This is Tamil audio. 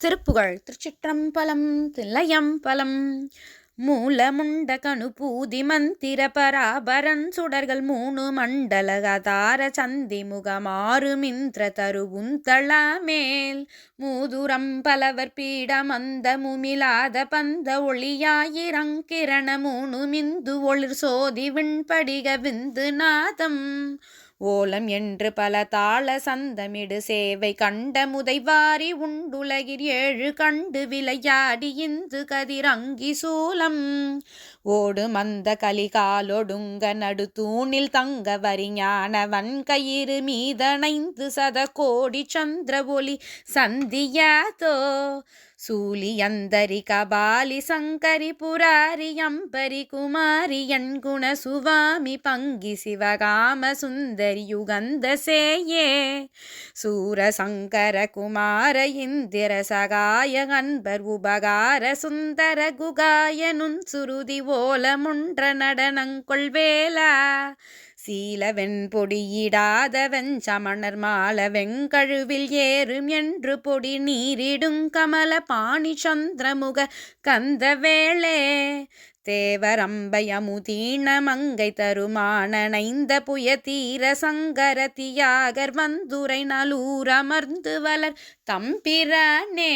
திருப்புகழ் திருச்சிற்றம்பலம் தில்லையம்பலம் மூலமுண்ட கணுபூதி மந்திர பராபரன் சுடர்கள் மூணு மண்டலகதார சந்தி முகமாறு மிந்திர தருவுந்தளமேல் மூதுரம் பலவர் பீடமந்த முமிலாத பந்த ஒளியாயிரங்கிரண மூணு மிந்து ஒளிர் சோதி விண்படிக விந்து நாதம். ஓலம் என்று பல தாள சந்தமிடு சேவை கண்ட முதைவாரி உண்டுலகிற் ஏழு கண்டு விளையாடி இந்து கதிரங்கி சூலம். ஓடு மந்த கலிகாலொடுங்க நடு தூணில் தங்க வரிஞான வன்கயிறு மீதணைந்து சத கோடி சந்திர ஒளி சந்தியாதோ. சூலியந்தரி கபாலி சங்கரி புராரி அம்பரி குமாரி எண்குண சுவாமி பங்கி சிவகாம சுந்தரி யுகந்த சேயே சூரசங்கர குமார இந்திர சகாய கண்பர் உபகார சுந்தர குகாய நுண் சுருதி ஓலமுன்ற நடனங்கொள்வேலா சீல வெண்பொடியிடாதவன் சமணர் மால வெங்கழுவில் ஏறும் என்று பொடி நீரிடும் கமல பாணி சந்திரமுக கந்த வேளே தேவரம்பயமுதீன மங்கை தருமான நைந்த புய தீர சங்கர தியாகர் வந்துரை நலூரமர்ந்து வளர் தம்பிரானே